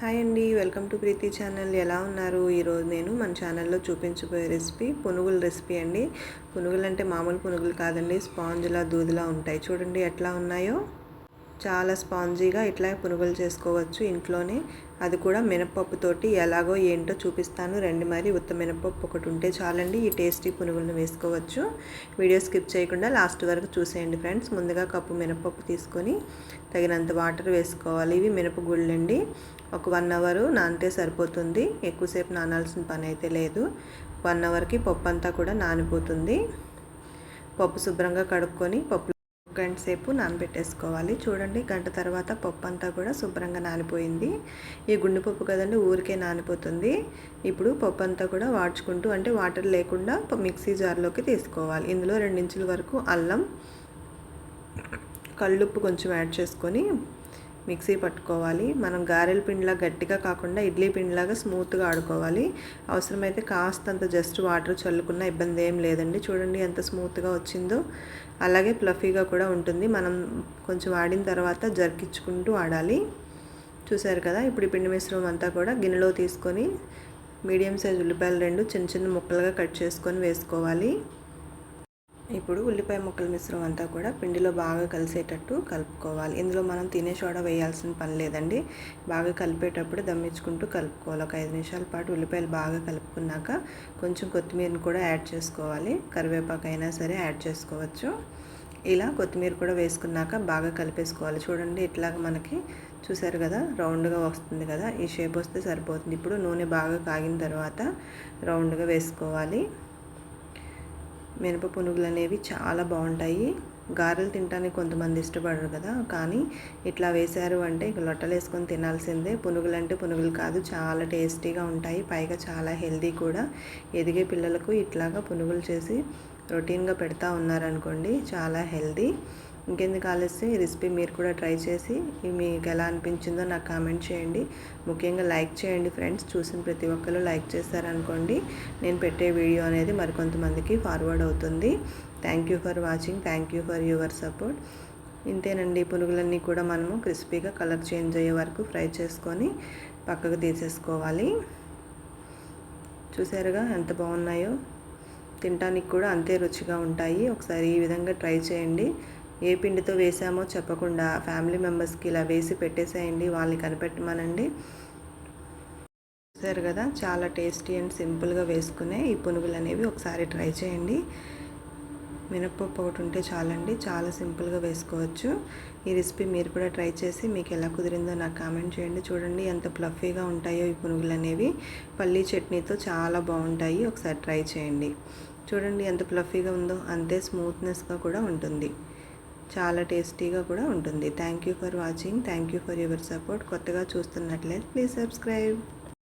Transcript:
Hi అండి welcome to Preethi channel. ఎలా ఉన్నారు? ఈరోజు నేను మన ఛానల్లో చూపించబోయే రెసిపీ పునుగుల రెసిపీ అండి. పునుగులు అంటే మామూలు పునుగులు కాదండి స్పాంజ్లా దూదిలా ఉంటాయి. చూడండి ఎట్లా ఉన్నాయో. చాలా స్పాంజీగా ఇట్లా పునుగులు చేసుకోవచ్చు ఇంట్లోనే. అది కూడా మినపప్పుతోటి ఎలాగో ఏంటో చూపిస్తాను. రెండు మరి ఉత్త మినపప్పు ఒకటి ఉంటే చాలండి ఈ టేస్టీ పునుగులను వేసుకోవచ్చు. వీడియో స్కిప్ చేయకుండా లాస్ట్ వరకు చూసేయండి ఫ్రెండ్స్. ముందుగా కప్పు మినపప్పు తీసుకొని తగినంత వాటర్ వేసుకోవాలి. ఇవి మినపగుళ్ళండి. ఒక వన్ అవర్ నానితే సరిపోతుంది. ఎక్కువసేపు నానాల్సిన పని అయితే లేదు. వన్ అవర్కి పప్పు అంతా కూడా నానిపోతుంది. పప్పు శుభ్రంగా కడుక్కొని పప్పు గంట సేపు నానబెట్టేసుకోవాలి. చూడండి గంట తర్వాత పప్పు అంతా కూడా శుభ్రంగా నానిపోయింది. ఈ గుండె పప్పు కదండి ఊరికే నానిపోతుంది. ఇప్పుడు పప్పు అంతా కూడా వాడ్చుకుంటూ అంటే వాటర్ లేకుండా మిక్సీ జార్లోకి తీసుకోవాలి. ఇందులో రెండించుల వరకు అల్లం కళ్ళుప్పు కొంచెం యాడ్ చేసుకొని మిక్సీ పట్టుకోవాలి. మనం గారెల పిండిలా గట్టిగా కాకుండా ఇడ్లీ పిండిలాగా స్మూత్గా ఆడుకోవాలి. అవసరమైతే కాస్తంత జస్ట్ వాటర్ చల్లుకున్న ఇబ్బంది ఏం లేదండి. చూడండి ఎంత స్మూత్గా వచ్చిందో. అలాగే ప్లఫీగా కూడా ఉంటుంది. మనం కొంచెం ఆడిన తర్వాత జరికిచ్చుకుంటూ ఆడాలి చూసారు కదా? ఇప్పుడు ఈ పిండి మిశ్రమం అంతా కూడా గిన్నెలో తీసుకొని మీడియం సైజ్ ఉల్లిపాయలు రెండు చిన్న చిన్న ముక్కలుగా కట్ చేసుకొని వేసుకోవాలి. ఇప్పుడు ఉల్లిపాయ ముక్కల మిశ్రమం అంతా కూడా పిండిలో బాగా కలిసేటట్టు కలుపుకోవాలి. ఇందులో మనం తినే సోడా వేయాల్సిన పని లేదండి. బాగా కలిపేటప్పుడు దమ్మించుకుంటూ కలుపుకోవాలి. ఒక ఐదు నిమిషాల పాటు ఉల్లిపాయలు బాగా కలుపుకున్నాక కొంచెం కొత్తిమీరని కూడా యాడ్ చేసుకోవాలి. కరివేపాకు అయినా సరే యాడ్ చేసుకోవచ్చు. ఇలా కొత్తిమీర కూడా వేసుకున్నాక బాగా కలిపేసుకోవాలి. చూడండి ఇట్లాగ మనకి చూసారు కదా రౌండ్గా వస్తుంది కదా ఈ షేప్ వస్తే సరిపోతుంది. ఇప్పుడు నూనె బాగా కాగిన తర్వాత రౌండ్గా వేసుకోవాలి. మినప పునుగులు అనేవి చాలా బాగుంటాయి. గారెలు తినడానికి కొంతమంది ఇష్టపడరు కదా. కానీ ఇట్లా వేశారు అంటే ఇక లొట్టలు వేసుకొని తినాల్సిందే. పునుగులు అంటే పునుగులు కాదు చాలా టేస్టీగా ఉంటాయి. పైగా చాలా హెల్దీ కూడా. ఎదిగే పిల్లలకు ఇట్లాగా పునుగులు చేసి రొటీన్గా పెడతా ఉన్నారనుకోండి చాలా హెల్దీ ఇంకెందుకు ఆలస్యం? ఈ రెసిపీ మీరు కూడా ట్రై చేసి మీకు ఎలా అనిపించిందో నాకు కామెంట్ చేయండి. ముఖ్యంగా లైక్ చేయండి ఫ్రెండ్స్. చూసిన ప్రతి ఒక్కరు లైక్ చేస్తారనుకోండి నేను పెట్టే వీడియో అనేది మరికొంతమందికి ఫార్వర్డ్ అవుతుంది. Thank you for watching. Thank you for your support. ఇంతేనండి. పునుగులన్నీ కూడా మనము క్రిస్పీగా కలర్ చేంజ్ అయ్యే వరకు ఫ్రై చేసుకొని పక్కకు తీసేసుకోవాలి. చూసారుగా ఎంత బాగున్నాయో. తినడానికి కూడా అంతే రుచిగా ఉంటాయి. ఒకసారి ఈ విధంగా ట్రై చేయండి. ఏ పిండితో వేసామో చెప్పకుండా ఫ్యామిలీ మెంబర్స్కి ఇలా వేసి పెట్టేసేయండి వాళ్ళని కనిపెట్టమనండి. చూసారు కదా చాలా టేస్టీ అండ్ సింపుల్గా వేసుకునే ఈ పునుగులు అనేవి ఒకసారి ట్రై చేయండి. మినప్పప్పు ఒకటి ఉంటే చాలండి చాలా సింపుల్గా వేసుకోవచ్చు. ఈ రెసిపీ మీరు కూడా ట్రై చేసి మీకు ఎలా కుదిరిందో నాకు కామెంట్ చేయండి. చూడండి ఎంత ప్లఫీగా ఉంటాయో ఈ పునుగులు అనేవి పల్లీ చట్నీతో చాలా బాగుంటాయి ఒకసారి ట్రై చేయండి. చూడండి ఎంత ప్లఫీగా ఉందో అంతే స్మూత్నెస్గా కూడా ఉంటుంది. చాలా టేస్టీగా కూడా ఉంటుంది. Thank you for watching thank you for your support కొత్తగా చూస్తున్నట్లయితే ప్లీజ్ సబ్స్క్రైబ్